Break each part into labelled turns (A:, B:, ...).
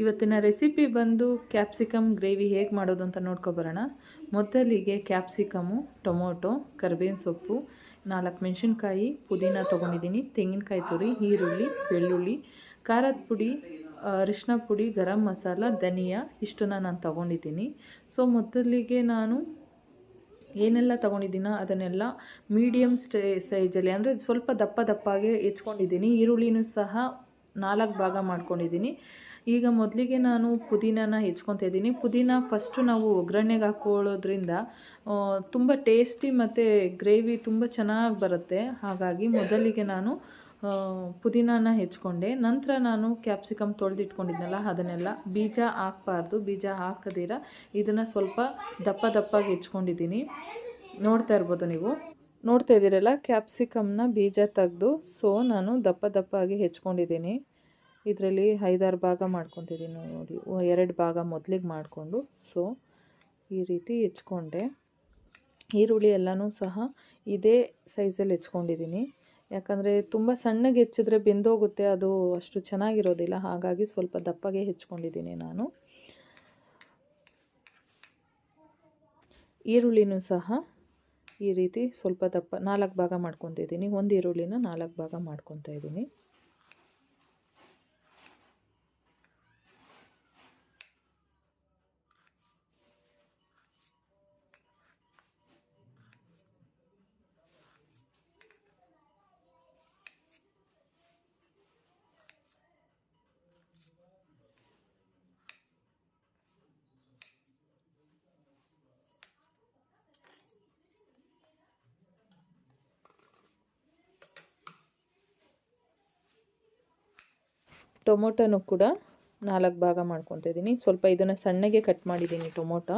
A: ಇವತ್ತಿನ ರೆಸಿಪಿ ಬಂದು capsicum gravy ಹೇಗೆ ಮಾಡೋದು ಅಂತ ನೋಡ್ಕೊಬರೋಣ ಮೊದಲಿಗೆ ಕ್ಯಾಪ್ಸಿಕಮು, ಟೊಮೊಟೊ, ಕರಿಬೇವಿನ ಸೊಪ್ಪು, ನಾಲ್ಕು ಮೆಣಸಿನ್ಕಾಯಿ, ಪುದೀನ ತೊಗೊಂಡಿದ್ದೀನಿ, ತೆಂಗಿನಕಾಯಿ ತುರಿ, ಈರುಳ್ಳಿ, ಬೆಳ್ಳುಳ್ಳಿ, ಖಾರದ ಪುಡಿ ಅರಿಶಿನ ಪುಡಿ, ಗರಂ ಮಸಾಲ, ಧನಿಯಾ, ಇಷ್ಟನ್ನು ನಾನು ತೊಗೊಂಡಿದ್ದೀನಿ. ಸೊ, ಮೊದಲಿಗೆ ನಾನು ಏನೆಲ್ಲ ತೊಗೊಂಡಿದ್ದೀನೋ ಅದನ್ನೆಲ್ಲ ಮೀಡಿಯಮ್ ಸ್ಟೇ ಸೈಜಲ್ಲಿ, ಅಂದರೆ ಸ್ವಲ್ಪ ದಪ್ಪ ದಪ್ಪಾಗೆ ಹೆಚ್ಕೊಂಡಿದ್ದೀನಿ. ಈರುಳ್ಳಿನೂ ಸಹ ನಾಲ್ಕು ಭಾಗ ಮಾಡ್ಕೊಂಡಿದ್ದೀನಿ. ಈಗ ಮೊದಲಿಗೆ ನಾನು ಪುದೀನಾನ ಹೆಚ್ಕೊತಾ ಇದ್ದೀನಿ. ಪುದೀನ ಫಸ್ಟು ನಾವು ಒಗ್ಗರಣೆಗೆ ಹಾಕ್ಕೊಳ್ಳೋದ್ರಿಂದ ತುಂಬ ಟೇಸ್ಟಿ ಮತ್ತು ಗ್ರೇವಿ ತುಂಬ ಚೆನ್ನಾಗಿ ಬರುತ್ತೆ. ಹಾಗಾಗಿ ಮೊದಲಿಗೆ ನಾನು ಪುದೀನಾನ ಹೆಚ್ಕೊಂಡೆ. ನಂತರ ನಾನು ಕ್ಯಾಪ್ಸಿಕಮ್ ತೊಳೆದಿಟ್ಕೊಂಡಿದ್ನಲ್ಲ, ಅದನ್ನೆಲ್ಲ ಬೀಜ ಹಾಕ್ಬಾರ್ದು. ಬೀಜ ಹಾಕದಿರ ಇದನ್ನು ಸ್ವಲ್ಪ ದಪ್ಪ ದಪ್ಪಾಗಿ ಹೆಚ್ಕೊಂಡಿದ್ದೀನಿ. ನೋಡ್ತಾ ಇರ್ಬೋದು ನೀವು. ನೋಡ್ತಾ ಇದ್ದೀರಲ್ಲ ಕ್ಯಾಪ್ಸಿಕಮ್ನ ಬೀಜ ತೆಗೆದು ಸೊ ನಾನು ದಪ್ಪ ದಪ್ಪ ಆಗಿ ಹೆಚ್ಕೊಂಡಿದ್ದೀನಿ. ಇದರಲ್ಲಿ ಐದಾರು ಭಾಗ ಮಾಡ್ಕೊತಿದ್ದೀನಿ ನೋಡಿ. ಎರಡು ಭಾಗ ಮೊದಲಿಗೆ ಮಾಡಿಕೊಂಡು ಸೊ ಈ ರೀತಿ ಹೆಚ್ಕೊಂಡೆ. ಈರುಳ್ಳಿ ಎಲ್ಲನೂ ಸಹ ಇದೇ ಸೈಜಲ್ಲಿ ಹೆಚ್ಕೊಂಡಿದ್ದೀನಿ. ಯಾಕಂದರೆ ತುಂಬ ಸಣ್ಣಗೆ ಹೆಚ್ಚಿದ್ರೆ ಬೆಂದೋಗುತ್ತೆ, ಅದು ಅಷ್ಟು ಚೆನ್ನಾಗಿರೋದಿಲ್ಲ, ಹಾಗಾಗಿ ಸ್ವಲ್ಪ ದಪ್ಪಗೆ ಹೆಚ್ಕೊಂಡಿದ್ದೀನಿ ನಾನು. ಈರುಳ್ಳಿನೂ ಸಹ ಈ ರೀತಿ ಸ್ವಲ್ಪ ದಪ್ಪ ನಾಲ್ಕು ಭಾಗ ಮಾಡ್ಕೊತಿದ್ದೀನಿ. ಒಂದು ಈರುಳ್ಳಿನ ನಾಲ್ಕು ಭಾಗ ಮಾಡ್ಕೊತಾ ಇದ್ದೀನಿ. ಟೊಮೊಟೊನೂ ಕೂಡ ನಾಲ್ಕು ಭಾಗ ಮಾಡ್ಕೊತಾ ಇದ್ದೀನಿ ಸ್ವಲ್ಪ ಇದನ್ನು ಸಣ್ಣಗೆ ಕಟ್ ಮಾಡಿದ್ದೀನಿ ಟೊಮೊಟೊ.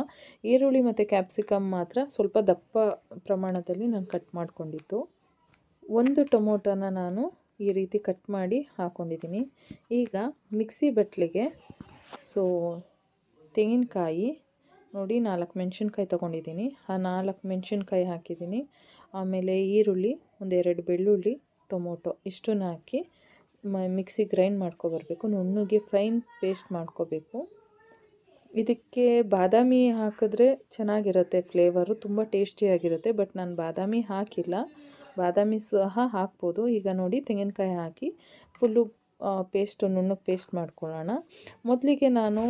A: ಈರುಳ್ಳಿ ಮತ್ತು ಕ್ಯಾಪ್ಸಿಕಮ್ ಮಾತ್ರ ಸ್ವಲ್ಪ ದಪ್ಪ ಪ್ರಮಾಣದಲ್ಲಿ ನಾನು ಕಟ್ ಮಾಡಿಕೊಂಡಿದ್ದು. ಒಂದು ಟೊಮೊಟೊನ ನಾನು ಈ ರೀತಿ ಕಟ್ ಮಾಡಿ ಹಾಕ್ಕೊಂಡಿದ್ದೀನಿ ಈಗ ಮಿಕ್ಸಿ ಬಟ್ಲಿಗೆ ಸೊ ತೆಂಗಿನಕಾಯಿ ನೋಡಿ ನಾಲ್ಕು ಮೆಣಸಿನ್ಕಾಯಿ ತೊಗೊಂಡಿದ್ದೀನಿ ಆ ನಾಲ್ಕು ಮೆಣಸಿನ್ಕಾಯಿ ಹಾಕಿದ್ದೀನಿ ಆಮೇಲೆ ಈರುಳ್ಳಿ, ಒಂದೆರಡು ಬೆಳ್ಳುಳ್ಳಿ, ಟೊಮೊಟೊ ಇಷ್ಟನ್ನು ಹಾಕಿ ಮಿಕ್ಸಿ ಗ್ರೈಂಡ್ ಮಾಡ್ಕೊಬರ್ಬೇಕು ನುಣ್ಣಗೆ ಫೈನ್ ಪೇಸ್ಟ್ ಮಾಡ್ಕೋಬೇಕು. ಇದಕ್ಕೆ ಬಾದಾಮಿ ಹಾಕಿದ್ರೆ ಚೆನ್ನಾಗಿರುತ್ತೆ ಫ್ಲೇವರು, ತುಂಬ ಟೇಸ್ಟಿಯಾಗಿರುತ್ತೆ, ಬಟ್ ನಾನು ಬಾದಾಮಿ ಹಾಕಿಲ್ಲ. ಬಾದಾಮಿ ಸಹ ಹಾಕ್ಬೋದು. ಈಗ ನೋಡಿ ತೆಂಗಿನಕಾಯಿ ಹಾಕಿ ಫುಲ್ಲು ಪೇಸ್ಟು, ನುಣ್ಣಗೆ ಪೇಸ್ಟ್ ಮಾಡ್ಕೊಳ್ಳೋಣ. ಮೊದಲಿಗೆ ನಾನು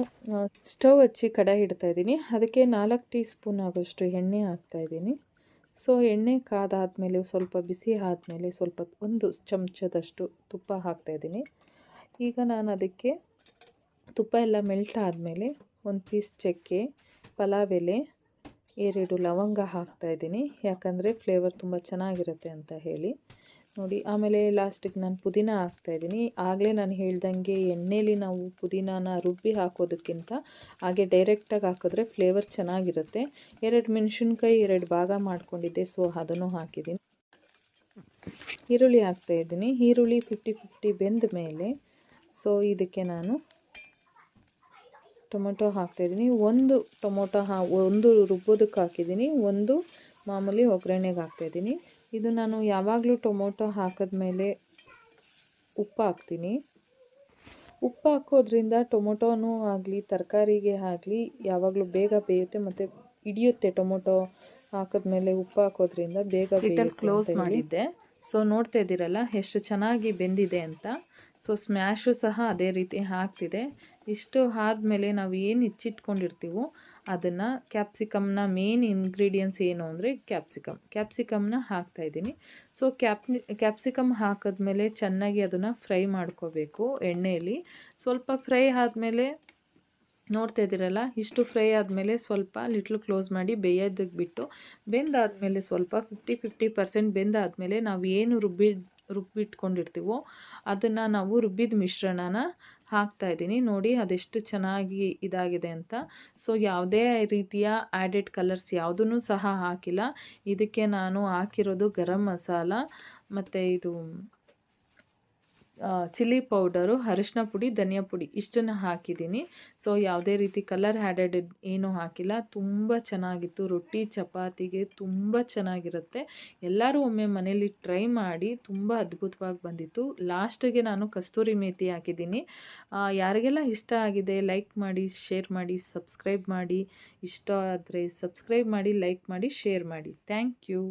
A: ಸ್ಟವ್ ಹಚ್ಚಿ ಕಡಾಯಿ ಇಡ್ತಾಯಿದ್ದೀನಿ ಅದಕ್ಕೆ ನಾಲ್ಕು ಟೀ ಸ್ಪೂನ್ ಆಗೋಷ್ಟು ಎಣ್ಣೆ ಹಾಕ್ತಾಯಿದ್ದೀನಿ ಸೊ ಎಣ್ಣೆ ಕಾದಾದಮೇಲೆ ಸ್ವಲ್ಪ ಬಿಸಿ ಆದಮೇಲೆ ಸ್ವಲ್ಪ ಒಂದು ಚಮಚದಷ್ಟು ತುಪ್ಪ ಹಾಕ್ತಾಯಿದ್ದೀನಿ ಈಗ ನಾನು ಅದಕ್ಕೆ ತುಪ್ಪ ಎಲ್ಲ ಮೆಲ್ಟ್ ಆದಮೇಲೆ ಒಂದು ಪೀಸ್ ಚಕ್ಕೆ, ಪಲಾವ್ ಎಲೆ, ಎರಡು ಲವಂಗ ಹಾಕ್ತಾಯಿದ್ದೀನಿ ಯಾಕಂದರೆ ಫ್ಲೇವರ್ ತುಂಬ ಚೆನ್ನಾಗಿರುತ್ತೆ ಅಂತ ಹೇಳಿ. ನೋಡಿ, ಆಮೇಲೆ ಲಾಸ್ಟಿಗೆ ನಾನು ಪುದೀನ ಹಾಕ್ತಾಯಿದ್ದೀನಿ ಆಗಲೇ ನಾನು ಹೇಳ್ದಂಗೆ ಎಣ್ಣೆಲಿ ನಾವು ಪುದೀನಾನ ರುಬ್ಬಿ ಹಾಕೋದಕ್ಕಿಂತ ಹಾಗೆ ಡೈರೆಕ್ಟಾಗಿ ಹಾಕಿದ್ರೆ ಫ್ಲೇವರ್ ಚೆನ್ನಾಗಿರುತ್ತೆ. ಎರಡು ಮೆಣಸಿನ್ಕಾಯಿ, ಎರಡು ಭಾಗ ಮಾಡ್ಕೊಂಡಿದ್ದೆ, ಸೊ ಅದನ್ನು ಹಾಕಿದ್ದೀನಿ. ಈರುಳ್ಳಿ ಹಾಕ್ತಾಯಿದ್ದೀನಿ ಈರುಳ್ಳಿ ಫಿಫ್ಟಿ ಫಿಫ್ಟಿ ಬೆಂದ ಮೇಲೆ, ಸೊ ಇದಕ್ಕೆ ನಾನು ಟೊಮೊಟೊ ಹಾಕ್ತಾಯಿದ್ದೀನಿ ಒಂದು ಟೊಮೊಟೊ ಹಾ, ಒಂದು ರುಬ್ಬೋದಕ್ಕೆ ಹಾಕಿದ್ದೀನಿ. ಒಂದು ಮಾಮೂಲಿ ಒಗ್ಗರಣೆಗೆ ಹಾಕ್ತಾಯಿದ್ದೀನಿ ಇದು ನಾನು ಯಾವಾಗಲೂ ಟೊಮೊಟೊ ಹಾಕಿದ್ಮೇಲೆ ಉಪ್ಪು ಹಾಕ್ತೀನಿ ಉಪ್ಪು ಹಾಕೋದ್ರಿಂದ ಟೊಮೊಟೊನೂ ಆಗಲಿ ತರಕಾರಿಗೆ ಆಗಲಿ ಯಾವಾಗಲೂ ಬೇಗ ಬೇಯುತ್ತೆ ಮತ್ತು ಹಿಡಿಯುತ್ತೆ ಟೊಮೊಟೊ ಹಾಕಿದ್ಮೇಲೆ ಉಪ್ಪು ಹಾಕೋದ್ರಿಂದ ಬೇಗ ಕ್ಲೋಸ್ ಮಾಡಿದ್ದೆ. ಸೊ ನೋಡ್ತಾ ಇದ್ದೀರಲ್ಲ ಎಷ್ಟು ಚೆನ್ನಾಗಿ ಬೆಂದಿದೆ ಅಂತ. ಸೊ ಸ್ಮ್ಯಾಶು ಸಹ ಅದೇ ರೀತಿ ಹಾಕ್ತಿದೆ. ಇಷ್ಟು ಆದಮೇಲೆ ನಾವು ಏನು ಹೆಚ್ಚಿಟ್ಕೊಂಡಿರ್ತೀವೋ ಅದನ್ನು ಕ್ಯಾಪ್ಸಿಕಮ್ನ ಮೇನ್ ಇಂಗ್ರೀಡಿಯೆಂಟ್ಸ್ ಏನು ಅಂದರೆ ಕ್ಯಾಪ್ಸಿಕಮ್ ಕ್ಯಾಪ್ಸಿಕಮ್ನ ಹಾಕ್ತಾಯಿದ್ದೀನಿ ಸೊ ಕ್ಯಾಪ್ ಕ್ಯಾಪ್ಸಿಕಮ್ ಹಾಕಿದ್ಮೇಲೆ ಚೆನ್ನಾಗಿ ಅದನ್ನು ಫ್ರೈ ಮಾಡ್ಕೋಬೇಕು ಎಣ್ಣೆಯಲ್ಲಿ ಸ್ವಲ್ಪ ಫ್ರೈ ಆದಮೇಲೆ ನೋಡ್ತಾ ಇದ್ದೀರಲ್ಲ, ಇಷ್ಟು ಫ್ರೈ ಆದಮೇಲೆ ಸ್ವಲ್ಪ ಲಿಟ್ಲು ಕ್ಲೋಸ್ ಮಾಡಿ ಬೇಯೋದಕ್ಕೆ ಬಿಟ್ಟು ಬೆಂದಾದಮೇಲೆ ಸ್ವಲ್ಪ ಫಿಫ್ಟಿ ಫಿಫ್ಟಿ ಪರ್ಸೆಂಟ್ ಬೆಂದಾದಮೇಲೆ ನಾವು ಏನು ರುಬ್ಬಿ ರುಬ್ಬಿಟ್ಕೊಂಡಿರ್ತೀವೋ ಅದನ್ನು ನಾವು ರುಬ್ಬಿದ ಮಿಶ್ರಣನ ಹಾಕ್ತಾಯಿದ್ದೀನಿ ನೋಡಿ ಅದೆಷ್ಟು ಚೆನ್ನಾಗಿ ಇದಾಗಿದೆ ಅಂತ. ಸೊ ಯಾವುದೇ ರೀತಿಯ ಆ್ಯಡೆಡ್ ಕಲರ್ಸ್ ಯಾವುದೂ ಸಹ ಹಾಕಿಲ್ಲ. ಇದಕ್ಕೆ ನಾನು ಹಾಕಿರೋದು ಗರಂ ಮಸಾಲ, ಮತ್ತು ಇದು ಚಿಲ್ಲಿ ಪೌಡರು ಅರಿಶಿನ ಪುಡಿ, ಧನಿಯಾ ಪುಡಿ, ಇಷ್ಟನ್ನು ಹಾಕಿದ್ದೀನಿ. ಸೊ ಯಾವುದೇ ರೀತಿ ಕಲರ್ ಹ್ಯಾಡೆಡ್ ಏನೂ ಹಾಕಿಲ್ಲ. ತುಂಬ ಚೆನ್ನಾಗಿತ್ತು. ರೊಟ್ಟಿ, ಚಪಾತಿಗೆ ತುಂಬ ಚೆನ್ನಾಗಿರುತ್ತೆ. ಎಲ್ಲರೂ ಒಮ್ಮೆ ಮನೇಲಿ ಟ್ರೈ ಮಾಡಿ ತುಂಬ ಅದ್ಭುತವಾಗಿ ಬಂದಿತ್ತು. ಲಾಸ್ಟಿಗೆ ನಾನು ಕಸ್ತೂರಿ ಮೇತಿ ಹಾಕಿದ್ದೀನಿ. ಯಾರಿಗೆಲ್ಲ ಇಷ್ಟ ಆಗಿದೆ ಲೈಕ್ ಮಾಡಿ ಶೇರ್ ಮಾಡಿ ಸಬ್ಸ್ಕ್ರೈಬ್ ಮಾಡಿ, ಇಷ್ಟ ಆದರೆ ಸಬ್ಸ್ಕ್ರೈಬ್ ಮಾಡಿ ಲೈಕ್ ಮಾಡಿ ಶೇರ್ ಮಾಡಿ. Thank you